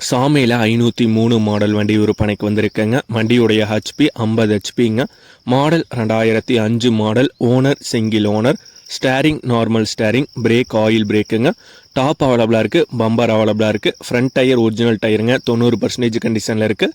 சாமியில் ஐநூற்றி மூணு மாடல் வண்டி விற்பனைக்கு வந்திருக்குங்க. வண்டியுடைய ஹெச்பி ஐம்பது ஹெச்பிங்க மாடல் ரெண்டாயிரத்தி அஞ்சு model owner single owner steering normal steering brake oil பிரேக்குங்க top அவைலபிளாக இருக்குது பம்பர் அவைலபிளாக இருக்குது ஃப்ரண்ட் டயர் ஒரிஜினல் டயருங்க தொண்ணூறு பர்சன்டேஜ் கண்டிஷனில் இருக்குது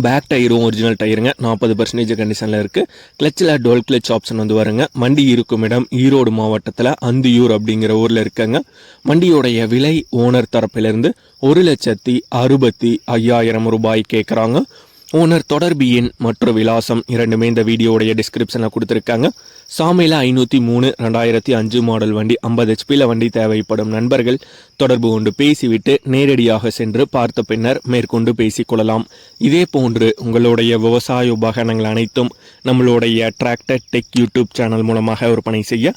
பேக் டயரும் ஒரிஜினல் டயருங்க நாற்பது பர்சன்டேஜ் கண்டிஷனில் இருக்குது கிளச்சில் டோல் கிளச் ஆப்ஷன் வந்து வருங்க. வண்டி இருக்கும் இடம் ஈரோடு மாவட்டத்தில் அந்தியூர் அப்படிங்கிற ஊரில் இருக்குங்க. வண்டியோடைய விலை ஓனர் தரப்பிலிருந்து ஒரு லட்சத்தி அறுபத்தி ஐயாயிரம் ரூபாய் கேட்குறாங்க ஓனர் தொடர்பு எண் மற்றும் விலாசம் இரண்டுமே இந்த வீடியோடைய டிஸ்கிரிப்ஷனில் கொடுத்துருக்காங்க. சாமியில் ஐநூற்றி மூணு ரெண்டாயிரத்தி அஞ்சு மாடல் வண்டி ஐம்பது ஹெச்பியில் வண்டி தேவைப்படும் நண்பர்கள் தொடர்பு கொண்டு பேசிவிட்டு நேரடியாக சென்று பார்த்த பின்னர் மேற்கொண்டு பேசிக்கொள்ளலாம். இதே போன்று உங்களுடைய விவசாய உபகரணங்கள் அனைத்தும் நம்மளுடைய டிராக்டர் டெக் யூடியூப் சேனல் மூலமாக விற்பனை செய்ய